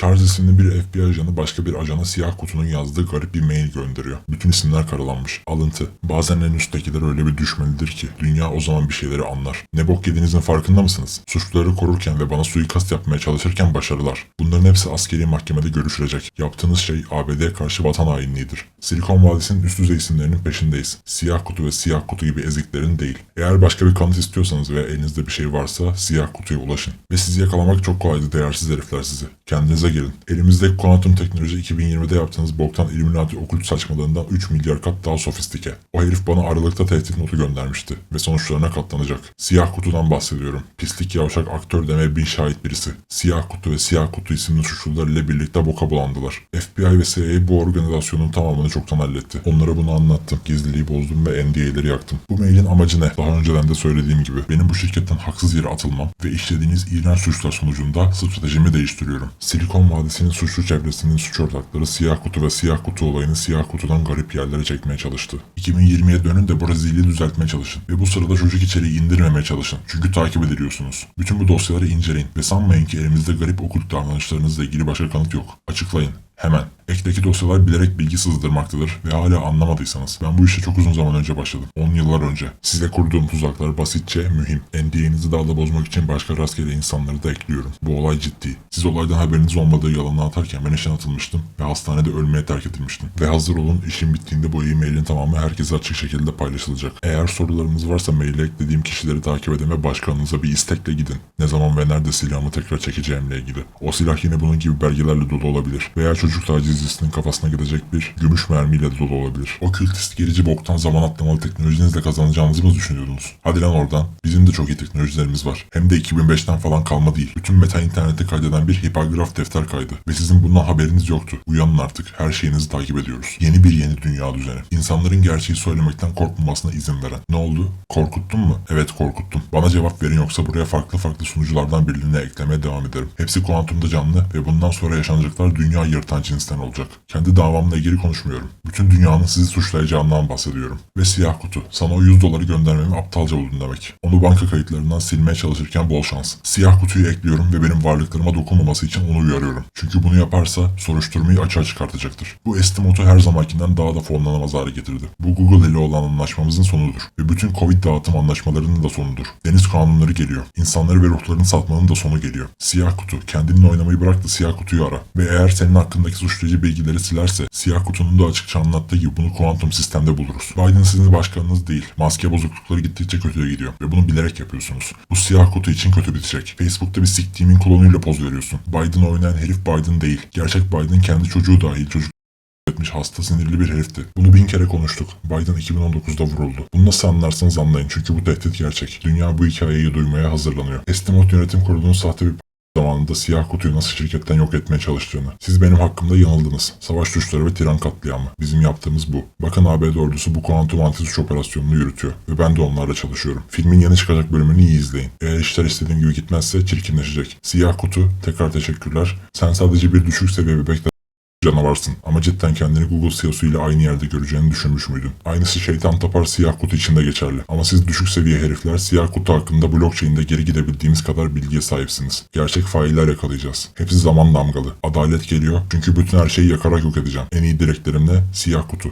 Charles isimli bir FBI ajanı başka bir ajana siyah kutunun yazdığı garip bir mail gönderiyor. Bütün isimler karalanmış. Alıntı. Bazen en üsttekiler öyle bir düşmelidir ki dünya o zaman bir şeyleri anlar. Ne bok yediğinizin farkında mısınız? Suçluları korurken ve bana suikast yapmaya çalışırken başarılar. Bunların hepsi askeri mahkemede görüşülecek. Yaptığınız şey ABD'ye karşı vatan hainliğidir. Silikon Vadisi'nin üst düzey isimlerinin peşindeyiz. Siyah kutu ve siyah kutu gibi eziklerin değil. Eğer başka bir kanıt istiyorsanız veya elinizde bir şey varsa siyah kutuya ulaşın. Ve sizi yakalamak çok kolaydı değersiz herifler sizi. Kendinize gelin. Elimizdeki kuantum teknoloji 2020'de yaptığınız boktan Illuminati okült saçmalığından 3 milyar kat daha sofistike. O herif bana aralıkta tehdit notu göndermişti ve sonuçlarına katlanacak. Siyah kutudan bahsediyorum. Pislik yavşak aktör demeye bin şahit birisi. Siyah kutu ve siyah kutu isimli suçlular ile birlikte boka bulandılar. FBI ve CIA bu organizasyonun tamamını çoktan halletti. Onlara bunu anlattım. Gizliliği bozdum ve NDA'leri yaktım. Bu mailin amacı ne? Daha önceden de söylediğim gibi benim bu şirketten haksız yere atılmam ve işlediğiniz iğrenç suçlar sonucunda stratejimi değiştiriyorum. Silikon Vadisi'nin suçlu çevresinin suç ortakları siyah kutu ve siyah kutu olayını siyah kutudan garip yerlere çekmeye çalıştı. 2020'ye dönün de bu rezilliği düzeltmeye çalışın. Ve bu sırada çocuk içeriği indirmemeye çalışın. Çünkü takip ediliyorsunuz. Bütün bu dosyaları inceleyin ve sanmayın ki elimizde garip okült davranışlarınızla ilgili başka kanıt yok. Açıklayın. Hemen. Ekteki dosyalar bilerek bilgi sızdırmaktadır ve hala anlamadıysanız ben bu işe çok uzun zaman önce başladım. 10 yıllar önce. Size kurduğum tuzaklar basitçe mühim. NDA'nizi daha da bozmak için başka rastgele insanları da ekliyorum. Bu olay ciddi. Siz olaydan haberiniz olmadığı yalanını atarken ben işten atılmıştım ve hastanede ölmeye terk edilmiştim. Ve hazır olun işin bittiğinde bu e-mailin tamamı herkese açık şekilde paylaşılacak. Eğer sorularınız varsa maile eklediğim kişileri takip edin ve başkanınıza bir istekle gidin. Ne zaman ve nerede silahımı tekrar çekeceğimle ilgili. O silah yine bunun gibi belgelerle dolu olabilir. Veya çocuk tacizcisinin kafasına gidecek bir gümüş mermiyle dolu olabilir. O kültist gerici boktan zaman atlamalı teknolojinizle kazanacağınızı mı düşünüyordunuz? Hadi lan oradan. Bizim de çok iyi teknolojilerimiz var. Hem de 2005'ten falan kalma değil. Bütün meta internette kaydeden bir hipergraf defter kaydı. Ve sizin bundan haberiniz yoktu. Uyanın artık. Her şeyinizi takip ediyoruz. Yeni bir yeni dünya düzeni. İnsanların gerçeği söylemekten korkmamasına izin veren. Ne oldu? Korkuttun mu? Evet korkuttum. Bana cevap verin yoksa buraya farklı farklı sunuculardan birine eklemeye devam ederim. Hepsi kuantumda canlı ve bundan sonra yaşanacaklar dünya yırtan cinsten olacak. Kendi davamla ilgili konuşmuyorum. Bütün dünyanın sizi suçlayacağından bahsediyorum. Ve siyah kutu. Sana o 100 doları göndermemi aptalca buldun demek. Onu banka kayıtlarından silmeye çalışırken bol şans. Siyah kutuyu ekliyorum ve benim varlıklarıma dokunmaması için onu uyarıyorum. Çünkü bunu yaparsa soruşturmayı açığa çıkartacaktır. Bu estimotu her zamankinden daha da fonlanamaz hale getirdi. Bu Google ile olan anlaşmamızın sonudur. Ve bütün Covid dağıtım anlaşmalarının da sonudur. Deniz kanunları geliyor. İnsanları ve ruhlarını satmanın da sonu geliyor. Siyah kutu. Kendinle oynamayı bırak da siyah kutuyu ara. Ve eğer senin hakkındaki suçlayıcı bilgileri silerse siyah kutunun da açıkça anlattığı gibi bunu kuantum sistemde buluruz. Biden sizin başkanınız değil. Maske bozuklukları gittikçe kötüye gidiyor. Ve bunu bilerek yapıyorsunuz. Bu siyah kutu için kötü bitecek. Facebook'ta bir siktiğimin klonuyla poz veriyorsun. Biden oynayan herif Biden değil. Gerçek Biden kendi çocuğu dahil çocuk etmiş hasta sinirli bir herifti. Bunu bin kere konuştuk. Biden 2019'da vuruldu. Bunu nasıl anlarsanız anlayın çünkü bu tehdit gerçek. Dünya bu hikayeyi duymaya hazırlanıyor. Estimot Yönetim Kurulu'nun sahte bir zamanında siyah kutuyu nasıl şirketten yok etmeye çalıştığını. Siz benim hakkımda yanıldınız. Savaş suçları ve tiran katliamı. Bizim yaptığımız bu. Bakın ABD ordusu bu kuantum anti-suç operasyonunu yürütüyor. Ve ben de onlarla çalışıyorum. Filmin yeni çıkacak bölümünü iyi izleyin. Eğer işler istediğim gibi gitmezse çirkinleşecek. Siyah kutu, tekrar teşekkürler. Sen sadece bir düşük seviye bebekle canavarsın ama cidden kendini Google CEO'su ile aynı yerde göreceğini düşünmüş müydün? Aynısı şeytan tapar siyah kutu içinde geçerli. Ama siz düşük seviye herifler siyah kutu hakkında blockchain'de geri gidebildiğimiz kadar bilgiye sahipsiniz. Gerçek failler yakalayacağız. Hepsi zaman damgalı. Adalet geliyor çünkü bütün her şeyi yakarak yok edeceğim. En iyi dileklerimle siyah kutu.